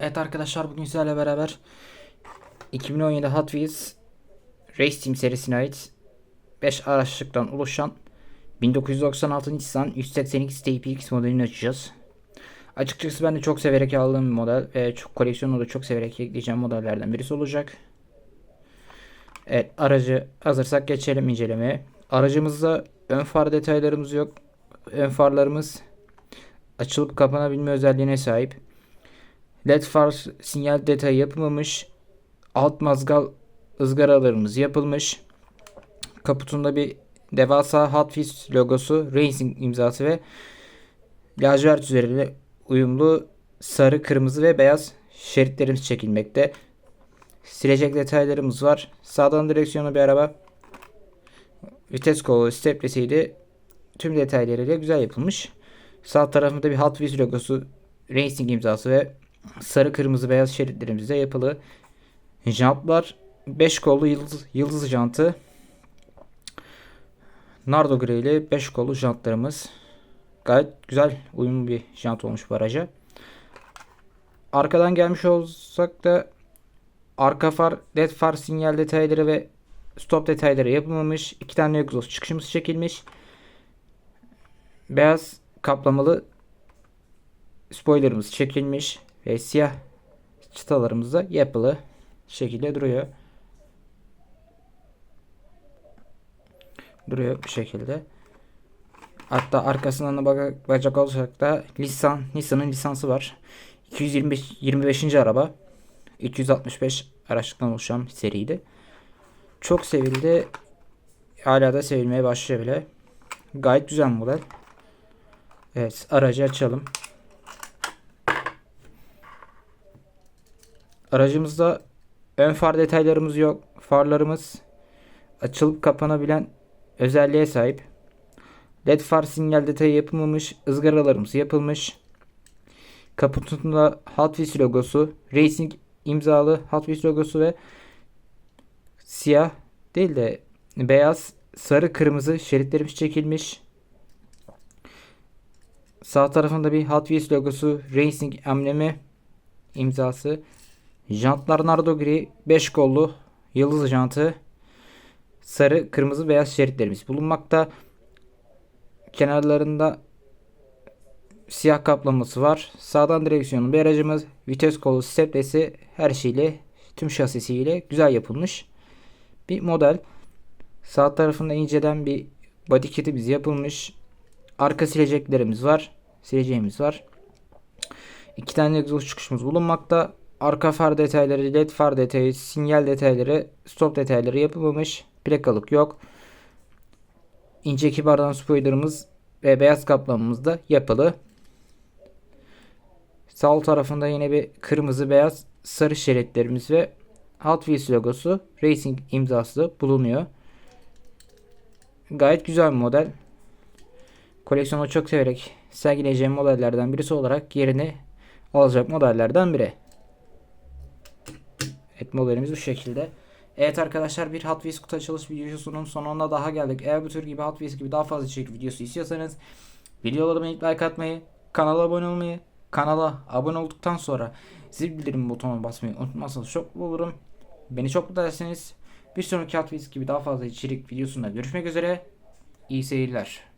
Evet arkadaşlar bugün sizlerle beraber 2017 Hot Wheels Race Team serisine ait 5 araçlıktan oluşan 1996 Nissan 182 TPX modelini açacağız. Açıkçası ben de çok severek aldığım bir model ve çok koleksiyonu da çok severek ekleyeceğim modellerden birisi olacak. Evet aracı hazırsak geçelim incelemeye. Aracımızda ön far detaylarımız yok. Ön farlarımız açılıp kapanabilme özelliğine sahip. LED far sinyal detayı yapılmamış. Alt mazgal ızgaralarımız yapılmış. Kaputunda bir devasa Hot Wheels logosu, Racing imzası ve lacivert üzerinde uyumlu sarı, kırmızı ve beyaz şeritlerimiz çekilmekte. Silecek detaylarımız var. Sağdan direksiyonu bir araba. Vites kolu, stepnesiydi. Tüm detaylarıyla güzel yapılmış. Sağ tarafında bir Hot Wheels logosu, Racing imzası ve sarı, kırmızı, beyaz şeritlerimizde yapılı. Jantlar 5 kollu yıldız, yıldız jantı. Nardo greyli 5 kollu jantlarımız. Gayet güzel uyumlu bir jant olmuş bu araca. Arkadan gelmiş olsak da arka far, led far sinyal detayları ve stop detayları yapılmamış. İki tane egzoz çıkışımız çekilmiş. Beyaz kaplamalı spoilerımız çekilmiş ve siyah çıtalarımız da yapılı şekilde duruyor. Duruyor bu şekilde. Hatta arkasından da bak bakacak olursak da Nissan, Nissan'ın lisansı var. 225 25. araba. 265 araçlıktan oluşan seriydi. Çok sevildi. Hala da sevilmeye başlıyor bile. Gayet güzel model. Evet aracı açalım. Aracımızda ön far detaylarımız yok. Farlarımız açılıp kapanabilen özelliğe sahip. LED far sinyal detayı yapılmamış. ızgaralarımız yapılmış. Kaputunda Hot Wheels logosu, Racing imzalı Hot Wheels logosu ve siyah değil de beyaz, sarı, kırmızı şeritlerimiz çekilmiş. Sağ tarafında bir Hot Wheels logosu, Racing emblemi imzası. Jantlar nardo gri, 5 kollu yıldız jantı. Sarı, kırmızı, beyaz şeritlerimiz bulunmakta. Kenarlarında siyah kaplaması var. Sağdan direksiyonun bir aracımız. Vites kolu, steplesi her şeyle tüm şasisiyle güzel yapılmış bir model. Sağ tarafında inceden bir body kitimiz yapılmış. Arka sileceklerimiz var. Sileceğimiz var. İki tane egzoz çıkışımız bulunmakta. Arka far detayları, led far detayı, sinyal detayları, stop detayları yapılmamış. Plakalık yok. İnce kibardan spoilerımız ve beyaz kaplamamız da yapılı. Sağ tarafında yine bir kırmızı beyaz sarı şeritlerimiz ve Hot Wheels logosu Racing imzası bulunuyor. Gayet güzel bir model. Koleksiyonu çok severek sergileyeceğim modellerden birisi olarak yerini alacak modellerden biri. Evet modelimiz bu şekilde. Evet arkadaşlar bir Hot Wheels kutu açılış videosunun sonuna daha geldik. Eğer bu tür gibi Hot Wheels gibi daha fazla içerik videosu istiyorsanız videolarıma like atmayı, kanala abone olmayı, kanala abone olduktan sonra zil bildirim butonuna basmayı unutmazsanız çok mutlu olurum. Beni çok mutlu edersiniz. Bir sonraki Hot Wheels gibi daha fazla içerik videosunda görüşmek üzere. İyi seyirler.